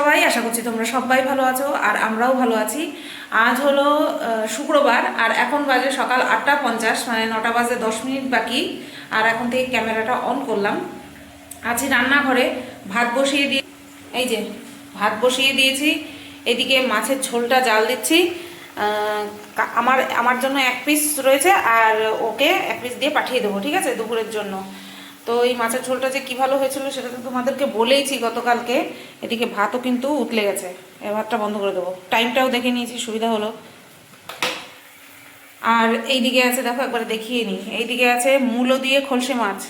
সবাই, আশা করছি তোমরা সবাই ভালো আছো আর আমরাও ভালো আছি। আজ হলো শুক্রবার আর এখন বাজে সকাল আটটা পঞ্চাশ মানে নটা বাজে দশ মিনিট বাকি। আর এখন থেকে ক্যামেরাটা অন করলাম। আছি রান্নাঘরে, ভাত বসিয়ে দিয়ে এই যে, ভাত বসিয়ে দিয়েছি। এদিকে মাছের ঝোলটা জাল দিচ্ছি। আমার আমার জন্য এক পিস রয়েছে আর ওকে এক পিস দিয়ে পাঠিয়ে দেবো, ঠিক আছে? দুপুরের জন্য। তো এই মাছের ঝোলটা যে কী ভালো হয়েছিল সেটা তো তোমাদেরকে বলেইছি গতকালকে। এদিকে ভাতও কিন্তু উতলে গেছে। এ ভাতটা বন্ধ করে দেবো। টাইমটাও দেখে নিয়েছি, সুবিধা হলো। আর এইদিকে আছে, দেখো, একবার দেখিয়ে নিই এইদিকে আছে মূলো দিয়ে খলসে মাছ,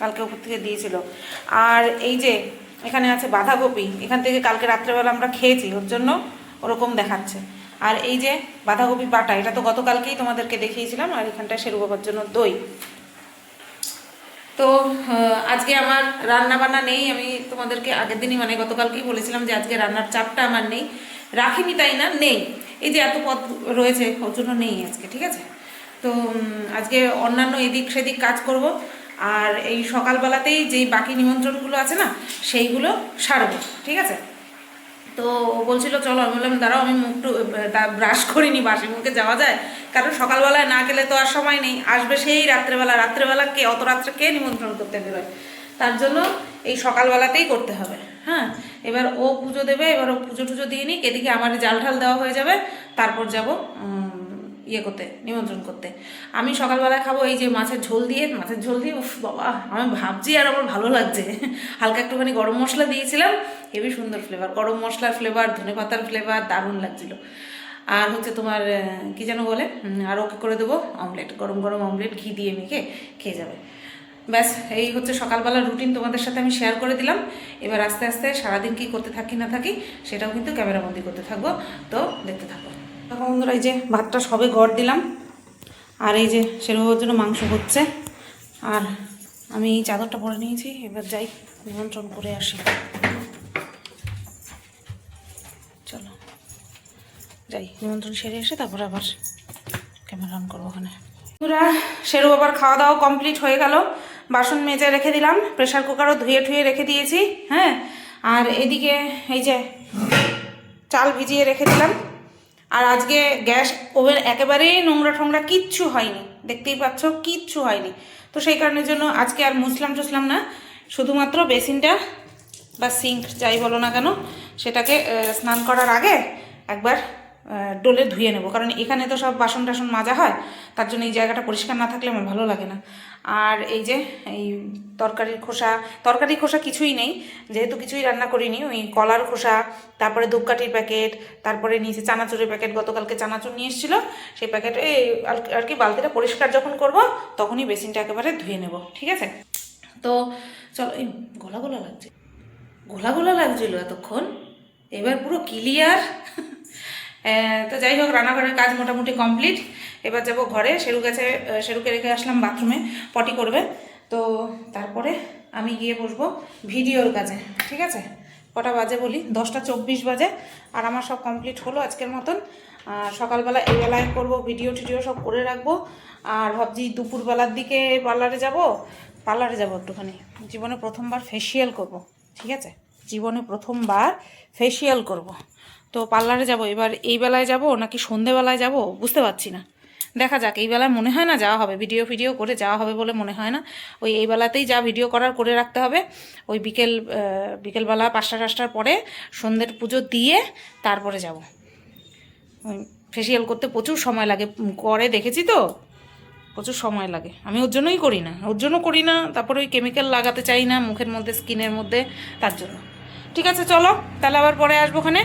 কালকে উপর থেকে দিয়েছিল। আর এই যে এখানে আছে বাঁধাকপি, এখান থেকে কালকে রাত্রেবেলা আমরা খেয়েছি, ওর জন্য ওরকম দেখাচ্ছে। আর এই যে বাঁধাকপি বাটা, এটা তো গতকালকেই তোমাদেরকে দেখিয়েছিলাম, আর এখানটা সেরু বাবার জন্য দই। তো আজকে আমার রান্না বান্না নেই। আমি তোমাদেরকে আগের দিনই মানে গতকালকেই বলেছিলাম যে আজকে রান্নার চাপটা আমার নেই। রাখিনি তাই না? নেই। এই যে এত পথ রয়েছে, ওর জন্য নেই আজকে, ঠিক আছে? তো আজকে অন্যান্য এদিক সেদিক কাজ করব। আর এই সকালবেলাতেই যেই বাকি নিমন্ত্রণগুলো আছে না, সেইগুলো সারব, ঠিক আছে? তো বলছিল, চলো। আমি বললাম, দাঁড়াও, আমি মুখটু ব্রাশ করিনি, বাসি মুখে যাওয়া যায়। কারণ সকালবেলায় না গেলে তো আর সময় নেই। আসবে সেই রাত্রেবেলা। রাত্রেবেলা কে, অত রাত্রে কে নিমন্ত্রণ করতে বেরোয়? তার জন্য এই সকালবেলাতেই করতে হবে হ্যাঁ? এবার ও পুজো দেবে, এবার ও পুজো টুজো দিয়ে নিক। এদিকে আমার জাল ঢাল দেওয়া হয়ে যাবে। তারপর যাব ইয়ে করতে, নিমন্ত্রণ করতে। আমি সকালবেলায় খাব এই যে মাছের ঝোল দিয়ে, মাছের ঝোল দিয়ে, উফ বাবা, আমি ভাবছি আর আমার ভালো লাগছে। হালকা একটুখানি গরম মশলা দিয়েছিলাম। হেবি সুন্দর ফ্লেভার গরম মশলার ফ্লেভার ধনে পাতার ফ্লেভার দারুণ লাগছিল। আর হচ্ছে তোমার কি যেন বলে আর ওকে করে দেবো অমলেট গরম গরম অমলেট ঘি দিয়ে মেখে খেয়ে যাবে। ব্যাস, এই হচ্ছে সকালবেলার রুটিন তোমাদের সাথে আমি শেয়ার করে দিলাম। এবার আস্তে আস্তে সারাদিন কি করতে থাকি, না থাকি, সেটাও কিন্তু ক্যামেরাবন্দি করতে থাকব। তো দেখতে থাকো। দেখো বন্ধুরা, এই যে ভাতটা সবে গড় দিলাম। আর এই যে সেরকমের জন্য মাংস হচ্ছে। আর আমি চাদরটা পরে নিয়েছি, এবার যাই, নিমন্ত্রণ করে আসি। যাই, নিমন্ত্রণ সেরে এসে তারপরে আবার ক্যামেরা অন করব ওখানে। বন্ধুরা, শেরু বাবার খাওয়া দাওয়া কমপ্লিট হয়ে গেল। বাসন মেজে রেখে দিলাম প্রেশার কুকারও ধুয়ে ঠুয়ে রেখে দিয়েছি হ্যাঁ? আর এদিকে এই যে চাল ভিজিয়ে রেখে দিলাম। আর আজকে গ্যাস ওভেন একেবারেই নোংরা ঠোংরা কিচ্ছু হয়নি, দেখতেই পাচ্ছ, কিচ্ছু হয়নি। তো সেই কারণের জন্য আজকে আর মুসলাম টুসলাম না, শুধুমাত্র বেসিনটা বা সিঙ্ক যাই বলো না কেন, সেটাকে স্নান করার আগে একবার ডোলে ধুয়ে নেব। কারণ এখানে তো সব বাসন টাসন মাজা হয়, তার জন্য এই জায়গাটা পরিষ্কার না থাকলে আমার ভালো লাগে না। আর এই যে, এই তরকারির খোসা তরকারির খোসা কিছুই নেই, যেহেতু কিছুই রান্না করিনি, ওই কলার খোসা, তারপরে ধূপকাঠির প্যাকেট, তারপরে নিচে চানাচুরের প্যাকেট, গতকালকে চানাচুর নিয়ে এসেছিল, সেই প্যাকেটে আর- আর কি বালতিটা পরিষ্কার যখন করব, তখনই বেসিনটা একেবারে ধুয়ে নেব, ঠিক আছে? তো চলো, এই গলা গলা লাগছে। গোলা গোলা লাগছিল এতক্ষণ, এবার পুরো ক্লিয়ার তো যাই হোক, রান্নাঘরের কাজ মোটামুটি কমপ্লিট। এবার যাব ঘরে। শেরু গেছে শেরুকে রেখে আসলাম বাথরুমে, পটি করবে। তো তারপরে আমি গিয়ে বসবো ভিডিওর কাজে, ঠিক আছে? কটা বাজে বলি? দশটা চব্বিশ বাজে, আর আমার সব কমপ্লিট হলো আজকের মতন। সকালবেলা এই বেলায় করব, ভিডিও টিডিও সব করে রাখব। আর ভাবছি দুপুরবেলার দিকে পার্লারে যাব। পার্লারে যাব একটুখানি। জীবনে প্রথমবার ফেসিয়াল করব, ঠিক আছে? জীবনে প্রথমবার ফেসিয়াল করব। তো পার্লারে যাব, এবার এই বেলায় যাব নাকি সন্ধেবেলায় যাব বুঝতে পারছি না। দেখা যাক, এই বেলায় মনে হয় না যাওয়া হবে, ভিডিও ফিডিও করে যাওয়া হবে বলে মনে হয় না। ওই এই বেলাতেই যা ভিডিও করার করে রাখতে হবে। ওই বিকেল বিকেলবেলা পাঁচটা টাচটার পরে সন্ধ্যের পুজো দিয়ে তারপরে যাব। ফেসিয়াল করতে প্রচুর সময় লাগে, করে দেখেছি তো, প্রচুর সময় লাগে। আমি ওর জন্যই করি না, ওর জন্য করি না, তারপরে ওই কেমিক্যাল লাগাতে চাই না মুখের মধ্যে স্কিনের মধ্যে, তার জন্য। ঠিক আছে, চলো, তাহলে আবার পরে আসব ওখানে।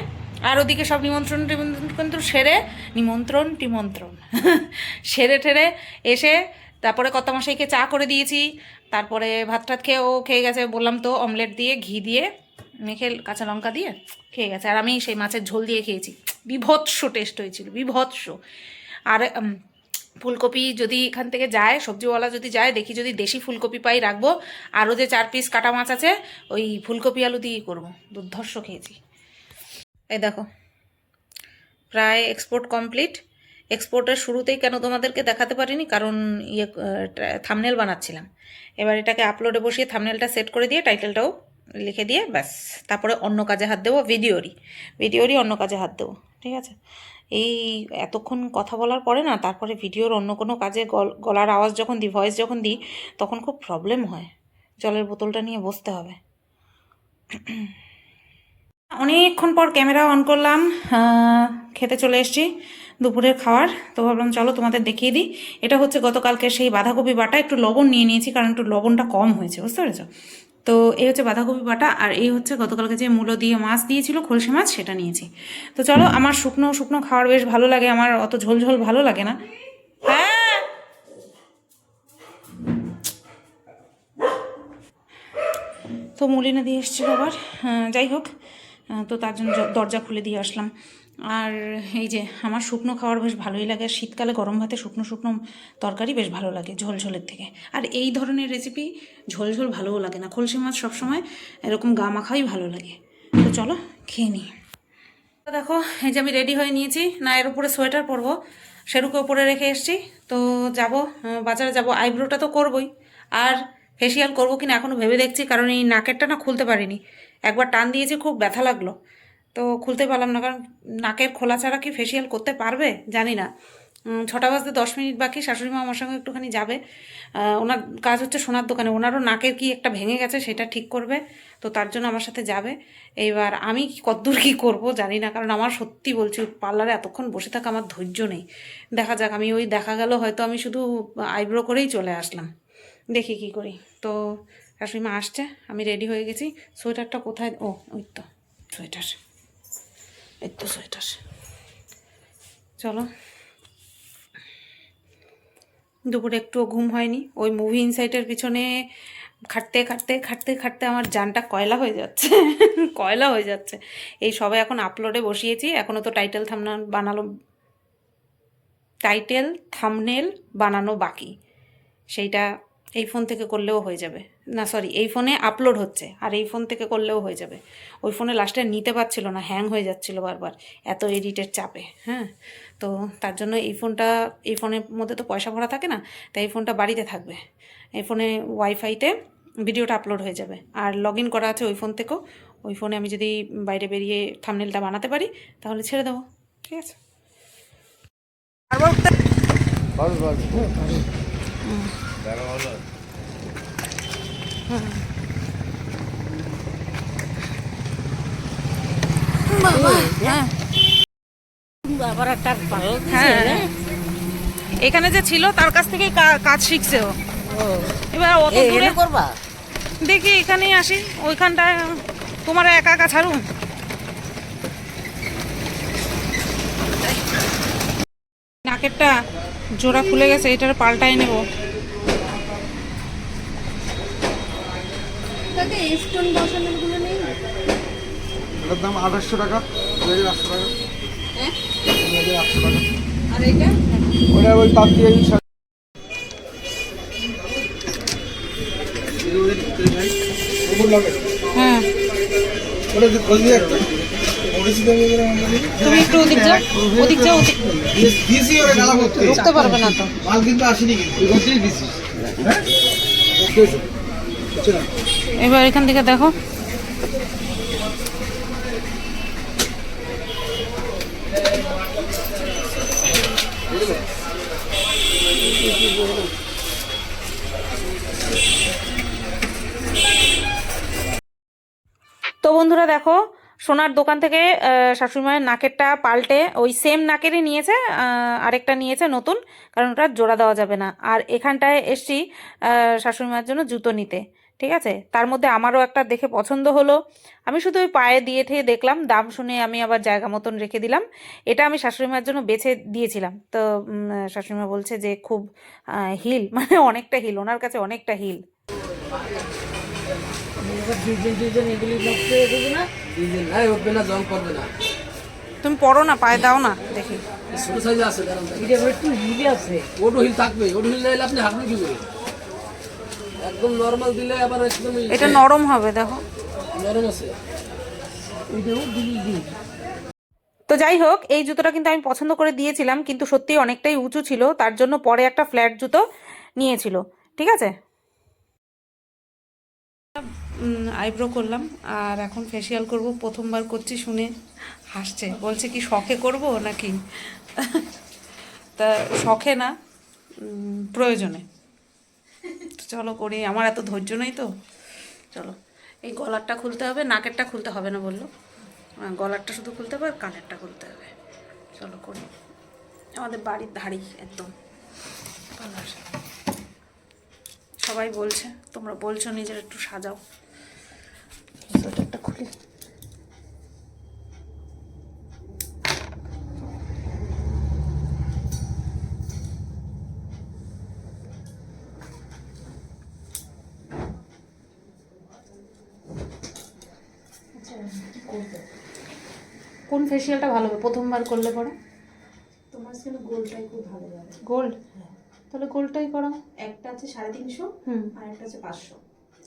আর ওদিকে সব নিমন্ত্রণ টিমন্ত্রণ কিন্তু সেরে, নিমন্ত্রণ টিমন্ত্রণ। সেরে ঠেরে এসে তারপরে কত মশাইকে চা করে দিয়েছি, তারপরে ভাত টাত খেয়ে ও খেয়ে গেছে, বললাম তো অমলেট দিয়ে ঘি দিয়ে, মেখে কাঁচা লঙ্কা দিয়ে খেয়ে গেছে। আর আমি সেই মাছের ঝোল দিয়ে খেয়েছি। বিভৎস টেস্ট হয়েছিল, বিভৎস। আর ফুলকপি যদি এখান থেকে যায়, সবজিওয়ালা যদি যায়, দেখি যদি দেশি ফুলকপি পাই, রাখব। আরও যে চার পিস কাটা মাছ আছে, ওই ফুলকপি আলু দিয়েই করব। দুর্ধর্ষ খেয়েছি। এই দেখো। প্রায় এক্সপোর্ট কমপ্লিট এক্সপোর্টের শুরুতেই কেন তোমাদেরকে দেখাতে পারিনি? কারণ ইয়ে থামনেল বানাচ্ছিলাম। এবার এটাকে আপলোডে বসিয়ে থামনেলটা সেট করে দিয়ে টাইটেলটাও লিখে দিয়ে ব্যাস। তারপরে অন্য কাজে হাত দেবো ভিডিওরই ভিডিওরই অন্য কাজে হাত দেবো, ঠিক আছে? এই এতক্ষণ কথা বলার পরে না, তারপরে ভিডিওর অন্য কোনো কাজে গল- গলার আওয়াজ যখন দিই ভয়েস যখন দিই, তখন খুব প্রবলেম হয়। জলের বোতলটা নিয়ে বসতে হবে। অনেকক্ষণ পর ক্যামেরা অন করলাম খেতে চলে এসেছি দুপুরের খাওয়ার। তো ভাবলাম, চলো তোমাদের দেখিয়ে দিই। এটা হচ্ছে গতকালকে সেই বাঁধাকপি বাটা, একটু লবণ নিয়ে নিয়েছি, কারণ একটু লবণটা কম হয়েছে, বুঝতে পেরেছ? তো এই হচ্ছে বাঁধাকপি বাটা, আর এই হচ্ছে গতকালকে যে মূলো দিয়ে মাছ দিয়েছিল, খলসি মাছ, সেটা নিয়েছি। তো চলো, আমার শুকনো শুকনো খাওয়ার বেশ ভালো লাগে, আমার অত ঝোল ঝোল ভালো লাগে না। হ্যাঁ! তো মুলিনা দিয়ে এসেছিল আবার যাই হোক। তো তার জন্য দরজা খুলে দিয়ে আসলাম। আর এই যে আমার শুকনো খাওয়ার বেশ ভালোই লাগে। আর শীতকালে গরম ভাতে শুকনো শুকনো তরকারি বেশ ভালো লাগে ঝোল ঝোলের থেকে। আর এই ধরনের রেসিপি ঝোল ঝোল ভালোও লাগে না। খলসি মাছ সবসময় এরকম গা মাখাই ভালো লাগে। তো চলো খেয়ে নিই। দেখো, এই যে আমি রেডি হয়ে নিয়েছি। না, এর উপরে সোয়েটার পরবো। সেরুকে উপরে রেখে এসেছি। তো যাব বাজারে যাব। আইব্রোটা তো করবই। আর ফেসিয়াল করব কিনা এখনও ভেবে দেখছি, কারণ এই নাকেরটা না খুলতে পারিনি। একবার টান দিয়েছি, খুব ব্যথা লাগল। তো খুলতে পারলাম না, কারণ নাকের খোলা ছাড়া কি ফেসিয়াল করতে পারবে? জানি না। ছটা বাজতে দশ মিনিট বাকি শাশুড়ি মা আমার সঙ্গে একটুখানি যাবে। ওনার কাজ হচ্ছে সোনার দোকানে। ওনারও নাকের কি একটা ভেঙে গেছে সেটা ঠিক করবে, তো তার জন্য আমার সাথে যাবে। এইবার আমি কি কদ্দূর কী করব জানি না, কারণ আমার সত্যি বলছি পার্লারে এতক্ষণ বসে থাকা আমার ধৈর্য নেই। দেখা যাক, আমি ওই দেখা গেল, হয়তো আমি শুধু আইব্রো করেই চলে আসলাম। দেখি কি করি। তো শাশুড়ি মা আসছে, আমি রেডি হয়ে গেছি। সোয়েটারটা কোথায়? ও, ওই তো, সোয়েটার। এই তো সোয়েটার। চলো। দুপুরে একটুও ঘুম হয়নি। ওই মুভি ইনসাইটের পিছনে খাটতে খাটতে খাটতে খাটতে আমার জানটা কয়লা হয়ে যাচ্ছে। কয়লা হয়ে যাচ্ছে। এই সবে এখন আপলোডে বসিয়েছি। এখনও তো টাইটেল থামনা বানালো টাইটেল থামনেল বানানো বাকি। সেইটা এই ফোন থেকে করলেও হয়ে যাবে। না সরি এই ফোনে আপলোড হচ্ছে আর এই ফোন থেকে করলেও হয়ে যাবে। ওই ফোনে লাস্টে নিতে পারছিল না হ্যাং হয়ে যাচ্ছিল বারবার এত এডিটের চাপে হ্যাঁ? তো তার জন্য এই ফোনটা এই ফোনের মধ্যে তো পয়সা ভরা থাকে না তাই এই ফোনটা বাড়িতে থাকবে। এই ফোনে ওয়াইফাইতে ভিডিওটা আপলোড হয়ে যাবে আর লগ ইন করা আছে ওই ফোন থেকেও। ওই ফোনে আমি যদি বাইরে বেরিয়ে থামনেলটা বানাতে পারি তাহলে ছেড়ে দেবো ঠিক আছে? বস হ্যাঁ। ভালো হ্যাঁ এখানে যে ছিল তার কাছ থেকে কাজ শিখছে ও। এবার অত দূরে করবা? দেখি এখানেই আসি। ওইখানটায় তোমার একা একা ছাড়ুন। নাকেরটা জোড়া খুলে গেছে এটার পাল্টাই নেব। স্টোন বসানোরগুলো নেই এটার দাম আঠাশশো টাকা ওই আটশো টাকা ওই আটশো টাকা আর এটা ওটা ওই তার দিয়ে এই সা- ওগুলো লাগে। হ্যাঁ ওটা খোঁজ দিয়ে একটা। ওড়িশি দামে করে আমরা দিই। তুমি একটু ওদিক যাও ওদিক যাও ওদিক দিয়েছি- দিয়েছি গালা করতে। ঢুকতে পারবে না তো মাল কিন্তু আসেনি কিন্তু। ওই দিছি। হ্যাঁ? এবার এখান থেকে দেখো। তো বন্ধুরা দেখো সোনার দোকান থেকে আহ, শাশুড়ি মায়ের নাকেরটা পাল্টে ওই সেম নাকেরই নিয়েছে আরেকটা নিয়েছে নতুন কারণ ওটা জোড়া দেওয়া যাবে না। আর এখানটায় এসছি আহ, শাশুড়ি মায়ের জন্য জুতো নিতে। ঠিক আছে? তার মধ্যে আমারও একটা দেখে পছন্দ হলো। আমি শুধু ওই পায়ে দিয়ে ঠেয়ে দেখলাম দাম শুনে আমি আবার জায়গা মতন রেখে দিলাম। এটা আমি শাশুড়ি মায়ের জন্য বেছে দিয়েছিলাম। তো উম, শাশুড়ি মা বলছে যে খুব হিল মানে অনেকটা হিল ওনার কাছে অনেকটা হিল। তুমি পড়ো না পায়ে দাও না দেখি। ছোট সাইজে আছে কারণ এটা একটু হিলে আছে। ওটো হিল থাকবে ওটো হিল না হলে আপনি হাঁটবেন কি করে একদম নর্মাল দিলে আবার একদম এটা নরম হবে দেখো। নরম আছে। ওইটাও দিলি দিই তো যাই হোক এই জুতোটা কিন্তু আমি পছন্দ করে দিয়েছিলাম কিন্তু সত্যি অনেকটাই উঁচু ছিল তার জন্য পরে একটা ফ্ল্যাট জুতো নিয়েছিল। ঠিক আছে? আইব্রো করলাম আর এখন ফেসিয়াল করব প্রথমবার করছি শুনে হাসছে। বলছে কি শখে করব নাকি? তা শখে না প্রয়োজনে। চলো করি, আমার এত ধৈর্য নেই তো। চলো, এই গলারটা খুলতে হবে, নাকেরটা খুলতে হবে না বলল। গলারটা শুধু খুলতে হবে আর কানেরটা খুলতে হবে। চলো করি। আমাদের বাড়ির ধাড়ি একদম। সবাই বলছে, তোমরা বলছো নিজের একটু সাজাও। সোয়েটারটা খুলি। কোন ফেসিয়ালটা ভালো হবে? প্রথমবার করলে পরে? তোমার স্কিনে গোলটাই খুব ভালো যাবে গোল্ড তাহলে গোল্ডটাই করাও। একটা আছে সাড়ে তিনশো হুম। আর একটা আছে পাঁচশো।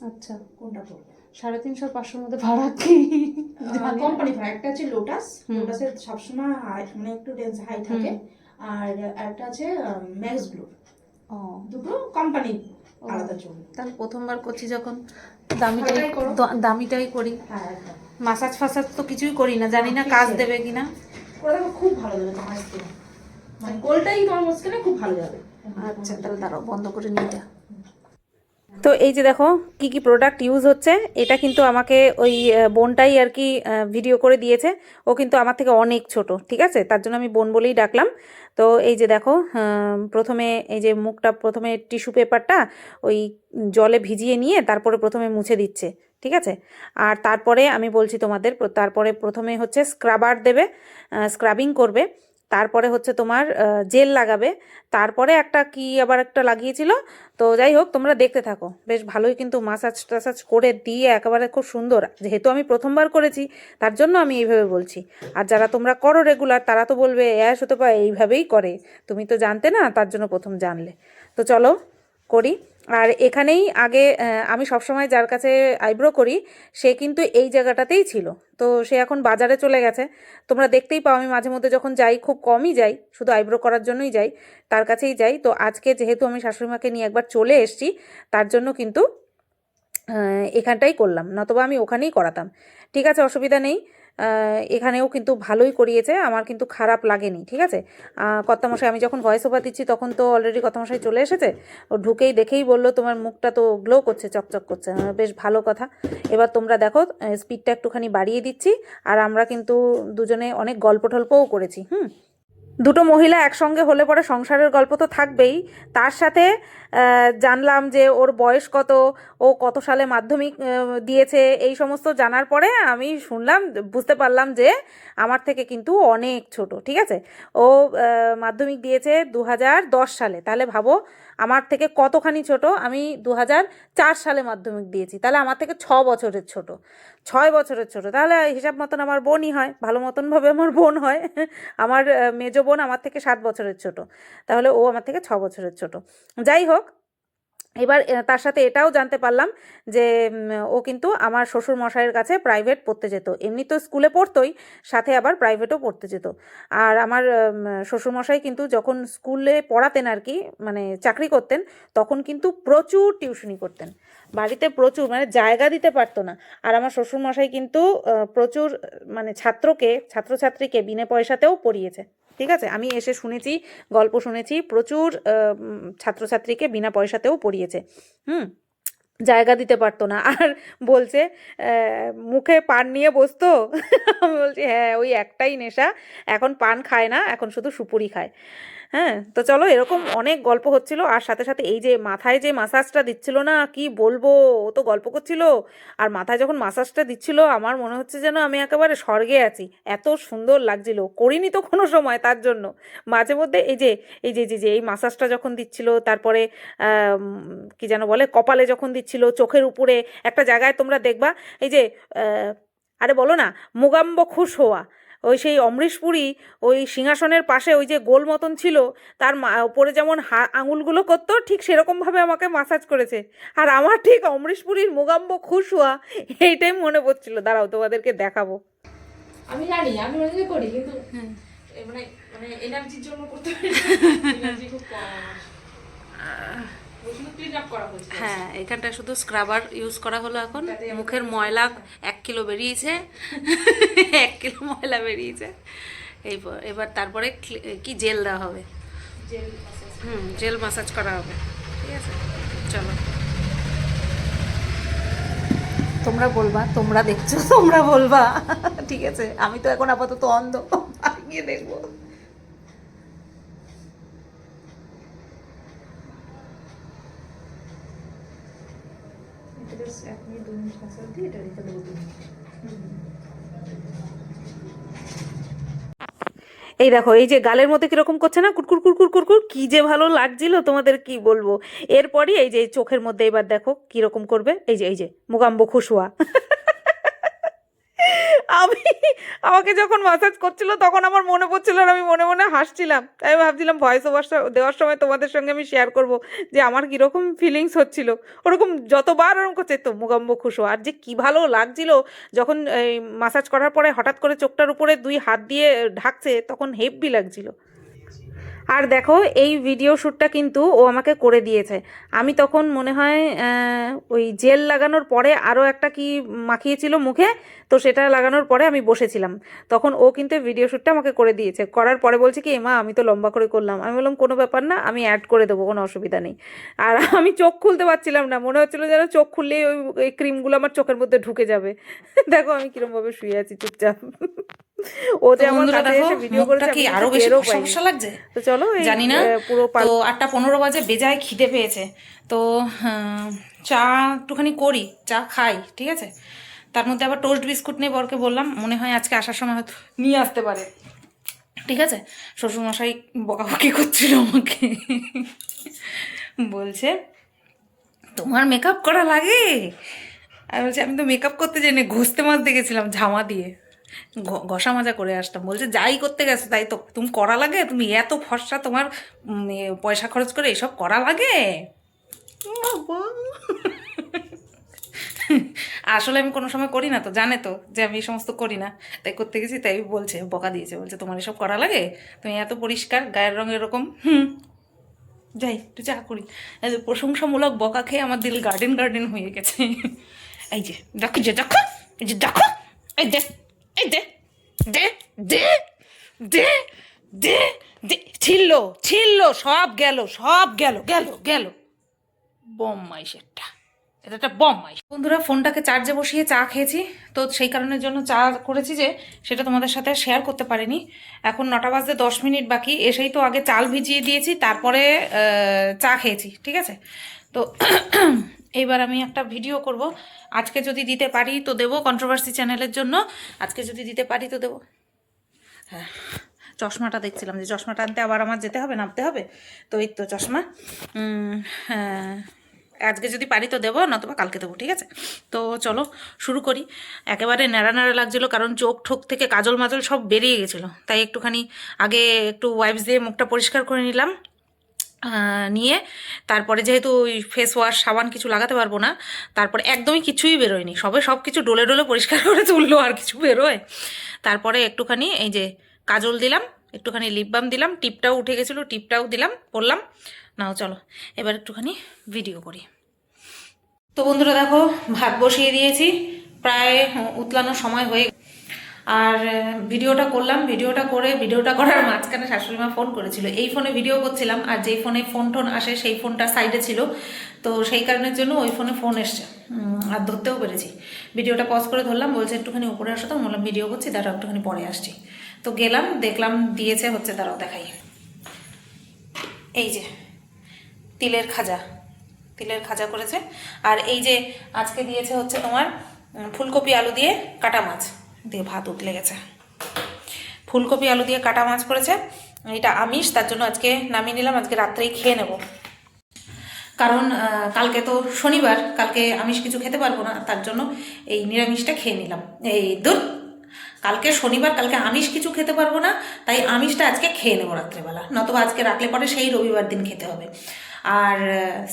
আচ্ছা। কোনটা করবে সাড়ে তিনশো পাঁচশোর মধ্যে ভাড়া কি? কোম্পানি ভাই একটা আছে লোটাস লোটাসের সবসময় হাই মানে একটু রেঞ্জ হাই থাকে। আর একটা আছে ম্যাক্স গ্লো ও। দুটো কোম্পানি আলাদা চলবে। তাহলে প্রথমবার করছি যখন। দামিটাই করো। দামিটাই করি। হ্যাঁ মাসাজ ফাসাজ তো কিছুই করি না জানি না কাজ দেবে কিনা। দেখো খুব ভালো যাবে তোমার স্কিনে মানে গোলটাই তোমার স্কিনে খুব ভালো যাবে। আচ্ছা তাহলে দাঁড়াও বন্ধ করে নিতে তো এই যে দেখো কি কি প্রোডাক্ট ইউজ হচ্ছে এটা কিন্তু আমাকে ওই বোনটাই আর কি ভিডিও করে দিয়েছে। ও কিন্তু আমার থেকে অনেক ছোট ঠিক আছে? তার জন্য আমি বোন বলেই ডাকলাম। তো এই যে দেখো প্রথমে এই যে মুখটা প্রথমে টিস্যু পেপারটা ওই জলে ভিজিয়ে নিয়ে তারপরে প্রথমে মুছে দিচ্ছে। ঠিক আছে? আর তারপরে আমি বলছি তোমাদের তারপরে প্রথমে হচ্ছে স্ক্রাবার দেবে স্ক্রাবিং করবে, তারপরে হচ্ছে তোমার জেল লাগাবে, তারপরে একটা কি আবার একটা লাগিয়েছিল, তো যাই হোক তোমরা দেখতে থাকো। বেশ ভালোই কিন্তু মাসাজ টাসাজ করে দিয়ে একেবারে খুব সুন্দর। যেহেতু আমি প্রথমবার করেছি, তার জন্য আমি এইভাবে বলছি। আর যারা তোমরা করো রেগুলার তারা তো বলবে অ্যাশ হতে পারে এইভাবেই করে। তুমি তো জানতে না, তার জন্য প্রথম জানলে। তো চলো করি। আর এখানেই আগে আমি সবসময় যার কাছে আইব্রো করি, সে কিন্তু এই জায়গাটাতেই ছিল। তো সে এখন বাজারে চলে গেছে। তোমরা দেখতেই পাও, আমি মাঝে মধ্যে যখন যাই, খুব কমই যাই। শুধু আইব্রো করার জন্যই যাই, তার কাছেই যাই। তো আজকে যেহেতু আমি শাশুড়িমাকে নিয়ে একবার চলে এসেছি, তার জন্য কিন্তু এখানটাই করলাম। নতবা আমি ওখানেই করাতাম। ঠিক আছে, অসুবিধা নেই। এখানেও কিন্তু ভালোই করিয়েছে, আমার কিন্তু খারাপ লাগেনি, ঠিক আছে? কর্তামশাই, আমি যখন ভয়েস ওভার দিচ্ছি, তখন তো অলরেডি কর্তামশাই চলে এসেছে। ও ঢুকেই দেখেই বলল, তোমার মুখটা তো গ্লো করছে, চকচক করছে। বেশ ভালো কথা। এবার তোমরা দেখো স্পিডটা একটুখানি বাড়িয়ে দিচ্ছি, আর আমরা কিন্তু দুজনে অনেক গল্প টল্পও করেছি, হুম? দুটো মহিলা একসঙ্গে হলে পরে সংসারের গল্প তো থাকবেই। তার সাথে জানলাম যে ওর বয়স কত, ও কত সালে মাধ্যমিক দিয়েছে, এই সমস্ত জানার পরে আমি শুনলাম, বুঝতে পারলাম যে আমার থেকে কিন্তু অনেক ছোট, ঠিক আছে? ও মাধ্যমিক দিয়েছে দু হাজার দশ সালে। তাহলে ভাবো আমার থেকে কতখানি ছোট? আমি দু সালে মাধ্যমিক দিয়েছি। তাহলে আমার থেকে ছ বছরের ছোট। ছয় বছরের ছোট। তাহলে হিসাব মতন আমার বোনই হয়। ভালো মতনভাবে আমার বোন হয়। আমার মেজো বোন আমার থেকে সাত বছরের ছোট। তাহলে ও আমার থেকে ছ বছরের ছোট। যাই হোক এবার তার সাথে এটাও জানতে পারলাম যে ও কিন্তু আমার শ্বশুর মশাইয়ের কাছে প্রাইভেট পড়তে যেত। এমনি তো স্কুলে পড়তোই, সাথে আবার প্রাইভেটও পড়তে যেত। আর আমার শ্বশুর মশাই কিন্তু যখন স্কুলে পড়াতেন আর কি মানে চাকরি করতেন, তখন কিন্তু প্রচুর টিউশনি করতেন। বাড়িতে প্রচুর মানে জায়গা দিতে পারতো না। আর আমার শ্বশুর মশাই কিন্তু প্রচুর মানে ছাত্রকে, ছাত্রছাত্রীকে বিনা পয়সাতেও পড়িয়েছে। ঠিক আছে? আমি এসে শুনেছি, গল্প শুনেছি, প্রচুর ছাত্রছাত্রীকে বিনা পয়সাতেও পড়িয়েছে। হুম? জায়গা দিতে পারতো না। আর বলছে মুখে পান নিয়ে বসতো? আমি বলছি হ্যাঁ ওই একটাই নেশা। এখন পান খায় না, এখন শুধু সুপুরি খায়। হ্যাঁ তো চলো এরকম অনেক গল্প হচ্ছিল। আর সাথে সাথে এই যে মাথায় যে মাসাজটা দিচ্ছিল না, কি বলব? ও তো গল্প করছিল। আর মাথায় যখন মাসাজটা দিচ্ছিল, আমার মনে হচ্ছে যেন আমি একেবারে স্বর্গে আছি। এত সুন্দর লাগছিল। করিনি তো কোনো সময় তার জন্য। মাঝে মধ্যে এই যে এই যে যে এই মাসাজটা যখন দিচ্ছিল, তারপরে কি যেন বলে, কপালে যখন দিচ্ছিল, চোখের উপরে, একটা জায়গায় তোমরা দেখবা, এই যে আরে বলো না মুগাম্ব খুশ হওয়া ওই সেই অমরিশপুরি ওই সিংহাসনের পাশে ওই যে গোল মতন ছিল তার মা- উপরে যেমন হা আঙুলগুলো করতো ঠিক সেরকমভাবে আমাকে মাসাজ করেছে। আর আমার ঠিক অমরিশপুরীর মুগাম্ব খুশ হওয়া এইটাই মনে পড়ছিল। দাঁড়াও তোমাদেরকে দেখাবো। আমি জানি আমি মাঝে করি কিন্তু মানে মানে এনার্জির জন্য করতে পারি এনার্জি খুব কম আমার ওই শুধু ক্লিন আপ করা হ্যাঁ এখানটা শুধু স্ক্রাবার ইউজ করা হলো এখন। মুখের ময়লা এক কিলো বেরিয়েছে। এক কিলো ময়লা বেরিয়েছে। এই এবার তারপরে কি জেল দেওয়া হবে? হুম জেল মাসাজ করা হবে। ঠিক আছে? চলো। তোমরা বলবা তোমরা দেখছ তোমরা বলবা। ঠিক আছে? আমি তো এখন আপাতত অন্ধ। গিয়ে দেখব এটা বেশ এক মিনিট দু এই দেখো, এই যে গালের মধ্যে কীরকম করছে না? কুরকুর কুরকুর কুরকুর কি যে ভালো লাগছিল, তোমাদের কি বলব? এরপরই এই যে চোখের মধ্যে এবার দেখো কীরকম করবে। এই যে এই যে, মুগাম্ব খুশুয়া আমি আমাকে যখন মাসাজ করছিল, তখন আমার মনে পড়ছিল আর আমি মনে মনে হাসছিলাম। তাই আমি ভাবছিলাম ভয়েস ওভার দেওয়ার সময় তোমাদের সঙ্গে আমি শেয়ার করব যে আমার কীরকম ফিলিংস হচ্ছিল। ওরকম যতবার ওরকম করছে তো মুগাম্ব খুশো আর যে কি ভালো লাগছিল, যখন এই মাসাজ করার পরে হঠাৎ করে চোখটার উপরে দুই হাত দিয়ে ঢাকছে, তখন হেভি লাগছিল। আর দেখো এই ভিডিও শ্যুটটা কিন্তু ও আমাকে করে দিয়েছে। আমি তখন মনে হয় ওই জেল লাগানোর পরে আরও একটা কি মাখিয়েছিল মুখে তো সেটা লাগানোর পরে আমি বসেছিলাম। তখন ও কিন্তু ভিডিও শ্যুটটা আমাকে করে দিয়েছে। করার পরে বলছে কি মা আমি তো লম্বা করে করলাম। আমি বললাম কোনো ব্যাপার না আমি অ্যাড করে দেবো কোনো অসুবিধা নেই। আর আমি চোখ খুলতে পারছিলাম না। মনে হচ্ছিল যেন চোখ খুললেই ওই এই ক্রিমগুলো আমার চোখের মধ্যে ঢুকে যাবে। দেখো আমি কিরমভাবে শুয়ে আছি চুপচাপ। ও যে আমার কাছে এসে ভিডিও করেছে আরও বেশি লাগছে? তো চলো জানি না। পুরো তো আটটা পনেরো বাজে বেজায় খিদে পেয়েছে। তো আহ, চা একটুখানি করি চা খাই ঠিক আছে? তার মধ্যে আবার টোস্ট বিস্কুট নিয়ে বরকে বললাম মনে হয় আজকে আসার সময় হয়তো নিয়ে আসতে পারে। ঠিক আছে? শ্বশুরমশাই বকাবকি করছিল আমাকে। বলছে তোমার মেকআপ করা লাগে? আর বলছি আমি তো মেকআপ করতে যাই না ঘষতে মাজতে গেছিলাম ঝামা দিয়ে। ঘষা মাজা করে আসতাম। বলছে যাই করতে গেছো তাই তো। তুমি করা লাগে? তুমি এত ফর্সা তোমার পয়সা খরচ করে এসব করা লাগে? আসলে আমি কোনো সময় করি না তো জানে তো যে আমি এই সমস্ত করি না। তাই করতে গেছি তাই বলছে বকা দিয়েছে বলছে তোমার এসব করা লাগে? তুমি এত পরিষ্কার গায়ের রঙ এরকম? হুম। যাই একটু চা করি। প্রশংসামূলক বকা খেয়ে আমার দিল গার্ডেন গার্ডেন হয়ে গেছে। এই যে দেখো যে দেখো এই যে দেখো এই দে এই দে দে দে দে দে দে ছিল ছিল সব গেল সব গেল গেল গেল। বম মাইসেরটা এটা একটা বম মাইস বন্ধুরা, ফোনটাকে চার্জে বসিয়ে চা খেয়েছি, তো সেই কারণের জন্য চা করেছি যে, সেটা তোমাদের সাথে শেয়ার করতে পারিনি। এখন নটা বাজতে দশ মিনিট বাকি, এসেই তো আগে চাল ভিজিয়ে দিয়েছি, তারপরে চা খেয়েছি, ঠিক আছে? তো এইবার আমি একটা ভিডিও করব। আজকে যদি দিতে পারি তো দেবো কন্ট্রোভার্সি চ্যানেলের জন্য। আজকে যদি দিতে পারি তো দেবো। হ্যাঁ চশমাটা দেখছিলাম যে চশমাটা আনতে আবার আমার যেতে হবে, নামতে হবে? তো এই তো চশমা। হ্যাঁ আজকে যদি পারি তো দেবো, নতুবা কালকে দেবো, ঠিক আছে? তো চলো, শুরু করি। একেবারে ন্যাড়া ন্যাড়া লাগছিল কারণ চোখ ঠোক থেকে কাজল মাজল সব বেরিয়ে গেছিল। তাই একটুখানি আগে একটু ওয়াইপস দিয়ে মুখটা পরিষ্কার করে নিলাম। নিয়ে তারপরে যেহেতু ওই ফেস ওয়াশ সাবান কিছু লাগাতে পারব না, তারপরে একদমই কিছুই বেরোয়নি। সবে সব কিছু ডোলে ডোলে পরিষ্কার করে তুললো, আর কিছু বেরোয়। তারপরে একটুখানি এই যে কাজল দিলাম, একটুখানি লিপ বাম দিলাম, টিপটাও উঠে গেছিল, টিপটাও দিলাম, পরলাম। নাও চলো, এবার একটুখানি ভিডিও করি। তো বন্ধুরা দেখো, ভাত বসিয়ে দিয়েছি, প্রায় উতলানোর সময় হয়ে আর ভিডিওটা করলাম, ভিডিওটা করে, ভিডিওটা করার মাঝখানে শাশুড়ি মা ফোন করেছিল। এই ফোনে ভিডিও করছিলাম, আর যেই ফোনে ফোন টোন আসে, সেই ফোনটা সাইডে ছিল। তো সেই কারণের জন্য ওই ফোনে ফোন এসছে। আর ধরতেও পেরেছি। ভিডিওটা পজ করে ধরলাম, বলছে, একটুখানি উপরে আসো তো, বললাম, ভিডিও করছি, দাঁড়াও, একটুখানি পরে আসছি। তো গেলাম, দেখলাম, দিয়েছে হচ্ছে, দাঁড়াও, দেখাই। এই যে, তিলের খাজা। তিলের খাজা করেছে। আর এই যে, আজকে দিয়েছে হচ্ছে তোমার ফুলকপি আলু দিয়ে কাটা মাছ। দিয়ে ভাত উতলে গেছে। ফুলকপি, আলু দিয়ে কাটা মাছ করেছে এটা আমিষ, তার জন্য আজকে নামিয়ে নিলাম, আজকে রাত্রেই খেয়ে নেব। কারণ কালকে তো শনিবার, কালকে আমিষ কিছু খেতে পারব না, তার জন্য এই নিরামিষটা খেয়ে নিলাম। এই দুধ কালকে শনিবার, কালকে আমিষ কিছু খেতে পারব না, তাই আমিষটা আজকে খেয়ে নেব রাত্রেবেলা। নতবা আজকে রাখলে পরে সেই রবিবার দিন খেতে হবে। আর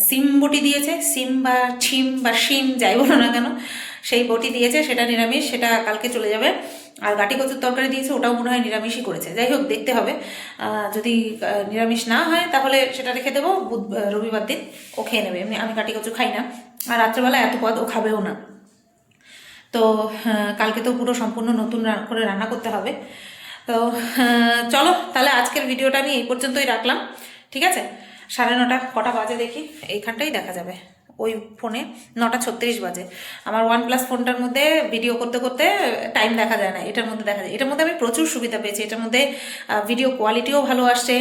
সিম বটি দিয়েছে, সিম বা ছিম বা শিম, যাই বলো না কেন সেই বটি দিয়েছে, সেটা নিরামিষ, সেটা কালকে চলে যাবে। আর গাটি কচুর তরকারি দিয়েছে, ওটাও মনে হয় নিরামিষই করেছে। যাই হোক, দেখতে হবে। যদি নিরামিষ না হয়, তাহলে সেটা রেখে দেবো। বুধ রবিবার দিন ও খেয়ে নেবে। এমনি আমি গাটি কচু খাই না। আর রাত্রেবেলা এত পদ ও খাবেও না। তো কালকে তো পুরো সম্পূর্ণ নতুন করে রান্না করতে হবে। তো চলো, তাহলে আজকের ভিডিওটা আমি এই পর্যন্তই রাখলাম। ঠিক আছে? সাড়ে নটা, কটা বাজে দেখি। এইখানটাই দেখা যাবে। ওই ফোনে নটা ছত্রিশ বাজে। আমার ওয়ান প্লাস ফোনটার মধ্যে ভিডিও করতে করতে টাইম দেখা যায় না। এটার মধ্যে দেখা যায়। এটার মধ্যে আমি প্রচুর সুবিধা পেয়েছি। এটার মধ্যে ভিডিও কোয়ালিটিও ভালো আসছে।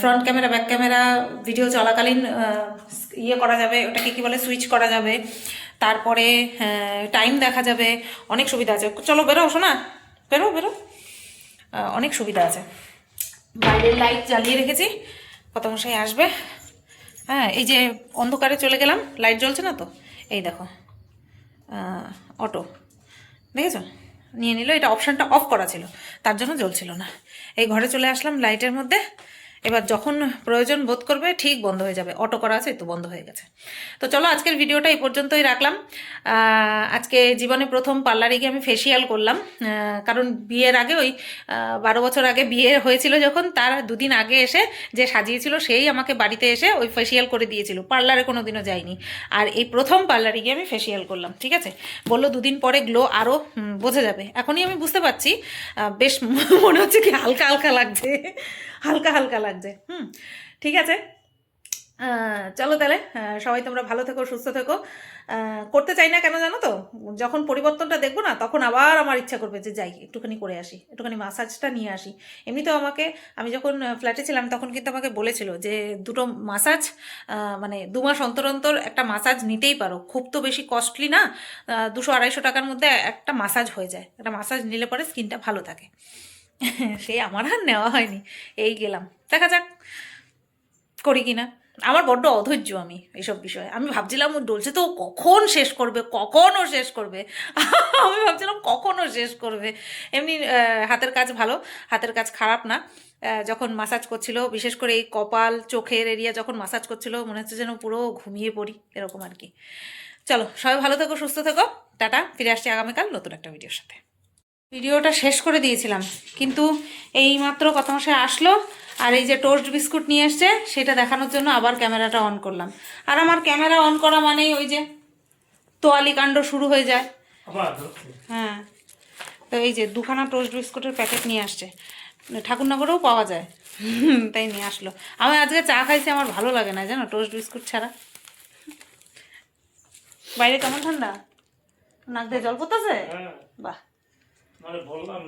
Front camera back camera video চলাকালীন ইয়ে করা যাবে। ওটাকে কি বলে? সুইচ করা যাবে। তারপরে টাইম দেখা যাবে। অনেক সুবিধা আছে। চলো, বেরো শোনা বেরো বেরো। অনেক সুবিধা আছে। বাইরের লাইট জ্বালিয়ে রেখেছি। কত মশাই আসবে? হ্যাঁ এই যে অন্ধকারে চলে গেলাম লাইট জ্বলছে না তো? এই দেখো অটো দেখেছ? নিয়ে নিল, এটা অপশানটা অফ করা ছিল, তার জন্য জ্বলছিল না। এই ঘরে চলে আসলাম লাইটের মধ্যে এবার যখন প্রয়োজন বোধ করবে, ঠিক বন্ধ হয়ে যাবে। অটো করা আছে, তো বন্ধ হয়ে গেছে। তো চলো, আজকের ভিডিওটা এই পর্যন্তই রাখলাম। আজকে জীবনে প্রথম পার্লারে গিয়ে আমি ফেসিয়াল করলাম। কারণ বিয়ের আগে ওই বারো বছর আগে বিয়ে হয়েছিল যখন, তার দুদিন আগে এসে যে সাজিয়েছিল, সেই আমাকে বাড়িতে এসে ওই ফেসিয়াল করে দিয়েছিল। পার্লারে কোনো দিনও যাইনি আর এই প্রথম পার্লারে গিয়ে আমি ফেসিয়াল করলাম, ঠিক আছে? বলল দুদিন পরে গ্লো আরও বোঝা যাবে। এখনই আমি বুঝতে পারছি বেশ মনে হচ্ছে কি হালকা হালকা লাগছে। হালকা হালকা লাগছে। হুম, ঠিক আছে। চলো তাহলে সবাই তোমরা ভালো থেকো, সুস্থ থেকো। করতে চাই না কেন জানো তো? যখন পরিবর্তনটা দেখব না, তখন আবার আমার ইচ্ছা করবে যে যাই, একটুখানি করে আসি, একটুখানি মাসাজটা নিয়ে আসি। এমনিতেও আমাকে, আমি যখন ফ্ল্যাটে ছিলাম, তখন কিন্তু আমাকে বলেছিল যে দুটো মাসাজ মানে দু মাস অন্তর অন্তর একটা মাসাজ নিতেই পারো। খুব তো বেশি কস্টলি না দুশো আড়াইশো টাকার মধ্যে একটা মাসাজ হয়ে যায়। একটা মাসাজ নিলে পরে স্কিনটা ভালো থাকে। সেই আমার আর নেওয়া হয়নি। এই গেলাম। দেখা যাক করি কিনা। আমার বড্ড অধৈর্য আমি এইসব বিষয়ে। আমি ভাবছিলাম ও ডলছে তো কখন শেষ করবে কখনও শেষ করবে? আমি ভাবছিলাম কখনও শেষ করবে? এমনি হাতের কাজ ভালো, হাতের কাজ খারাপ না। যখন মাসাজ করছিল, বিশেষ করে এই কপাল, চোখের এরিয়া যখন মাসাজ করছিল, মনে হচ্ছে যেন পুরো ঘুমিয়ে পড়ি, এরকম আর কি। চলো, সবাই ভালো থেকো, সুস্থ থেকো। টাটা, ফিরে আসছি আগামীকাল নতুন একটা ভিডিওর সাথে। ভিডিওটা শেষ করে দিয়েছিলাম। কিন্তু এই মাত্র কথা মশাই আসলো আর এই যে টোস্ট বিস্কুট নিয়ে এসছে সেটা দেখানোর জন্য আবার ক্যামেরাটা অন করলাম। আর আমার ক্যামেরা অন করা মানেই ওই যে তোয়ালি কাণ্ড শুরু হয়ে যায়। হ্যাঁ। তো এই যে দুখানা টোস্ট বিস্কুটের প্যাকেট নিয়ে আসছে। ঠাকুরনগরেও পাওয়া যায়। তাই নিয়ে আসলো। আমি আজকে চা খাইছি আমার ভালো লাগে না জানো টোস্ট বিস্কুট ছাড়া। বাইরে কেমন ঠান্ডা? নাক দিয়ে জল পড়তেছে? বাহ। মানে বললাম